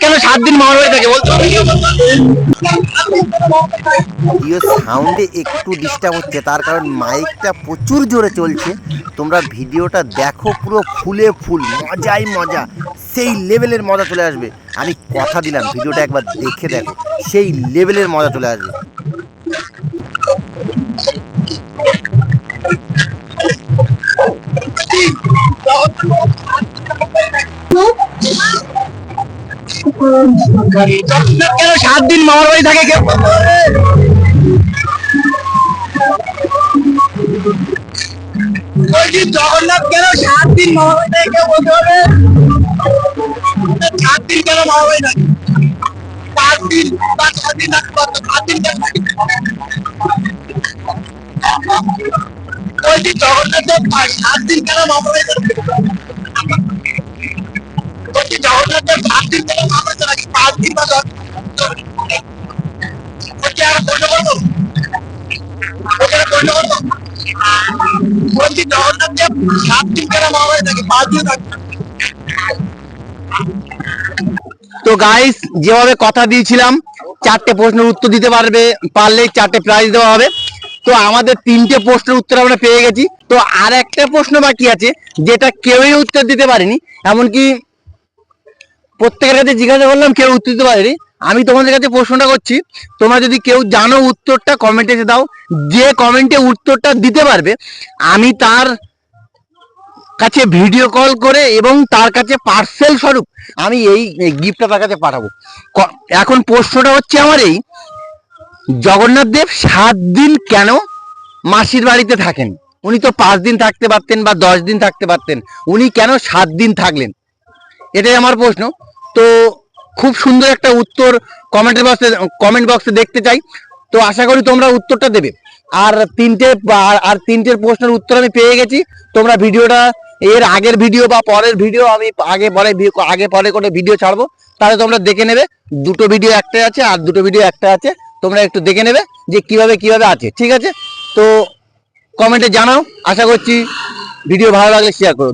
কেন সাত দিন মামার বাড়ি থাকে বলতো? সাউন্ডে একটু ডিস্টার্ব হচ্ছে, তার কারণ মাইকটা প্রচুর জোরে চলছে। তোমরা ভিডিওটা দেখো পুরো ফুলে ফুল, মজাই মজা। সেই লেভেলের মজা চলে আসবে। আমি কথা দিলাম, ভিডিওটা একবার দেখে দেখো। সেই লেভেলের মজা চলে আসবে। কেন সাত দিন মামার বাড়ি থাকে কেউ? জগন্নাথ, কেন সাত দিন মামার বাড়ি থাকে কেন মামার থাকে? বলছি, জগন্নাথ তো গাইস যেভাবে কথা দিয়েছিলাম, চারটে প্রশ্নের উত্তর দিতে পারবে, পারলে চারটে প্রাইজ দেওয়া হবে। তো আমাদের তিনটে প্রশ্নের উত্তর আমরা পেয়ে গেছি। তো আর একটা প্রশ্ন বাকি আছে, যেটা কেউই উত্তর দিতে পারেনি, এমনকি প্রত্যেকের কাছে জিজ্ঞাসা করলাম, কেউ উত্তর দিতে পারেনি। আমি তোমাদের কাছে প্রশ্নটা করছি, তোমরা যদি কেউ জানো উত্তরটা কমেন্টে এসে দাও। যে কমেন্টে উত্তরটা দিতে পারবে, আমি তার কাছে ভিডিও কল করে এবং তার কাছে পার্সেল স্বরূপ আমি এই গিফটটা তার কাছে পাঠাবো। এখন প্রশ্নটা হচ্ছে আমার এই, জগন্নাথ দেব সাত দিন কেন মাসির বাড়িতে থাকেন? উনি তো পাঁচ দিন থাকতে পারতেন বা দশ দিন থাকতে পারতেন। উনি কেন সাত দিন থাকলেন? এটাই আমার প্রশ্ন। তো খুব সুন্দর একটা উত্তর কমেন্টের বক্সে কমেন্ট বক্সে দেখতে চাই। তো আশা করি তোমরা উত্তরটা দেবে। আর তিনটে, আর- তিনটের প্রশ্নের উত্তর আমি পেয়ে গেছি। তোমরা ভিডিওটা, এর আগের ভিডিও বা পরের ভিডিও আমি আগে পরে আগে পরে করে ভিডিও ছাড়বো। তাহলে তোমরা দেখে নেবে। দুটো ভিডিও একটা আছে, আর দুটো ভিডিও একটা আছে। তোমরা একটু দেখে নেবে যে কীভাবে কীভাবে আছে। ঠিক আছে? তো কমেন্টে জানাও। আশা করছি ভিডিও ভালো লাগলে শেয়ার করো।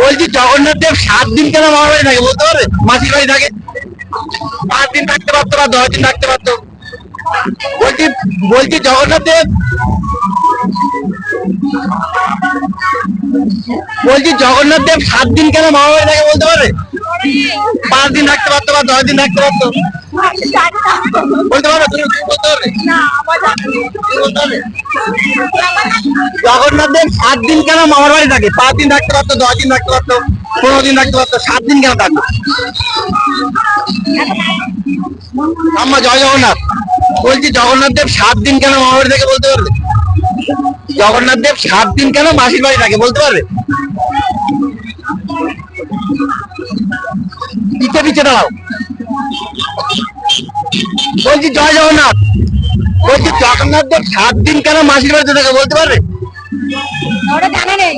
বলছি জগন্নাথ দেব সাত দিন কেন মামার বাড়ি থাকে বলতে পারে মাসির বাড়ি থাকে। পাঁচ দিন থাকতে পারতো না, দশ দিন থাকতে পারতো। বলছি বলছি জগন্নাথ দেব বলছি জগন্নাথ দেব সাত দিন কেন মামা বাড়ি থাকে বলতে পারবে? পাঁচ দিন থাকতে পারতো বা দশ দিন থাকতে পারতো? বলতে পারবে? তুমি জগন্নাথ দেব সাত দিন কেন মামার বাড়ি থাকে? পাঁচ দিন থাকতে পারতো দশ দিন থাকতে পারতো পনেরো দিন থাকতে পারতো সাত দিন কেন থাকতো? আম্মা, জয় জগন্নাথ। বলছি জগন্নাথ দেব সাত দিন কেন মামার বাড়ি থাকে বলতে পারবে? জগন্নাথ দেব সাত দিন কেন মাসির বাড়ি থাকে বলতে পারবে? পিছে নিচে দাঁড়াও। বলছি, জয় জগন্নাথ। বলছি জগন্নাথ দেব সাত দিন কেন মাসির বাড়িতে থাকে বলতে পারবে? জানা নেই।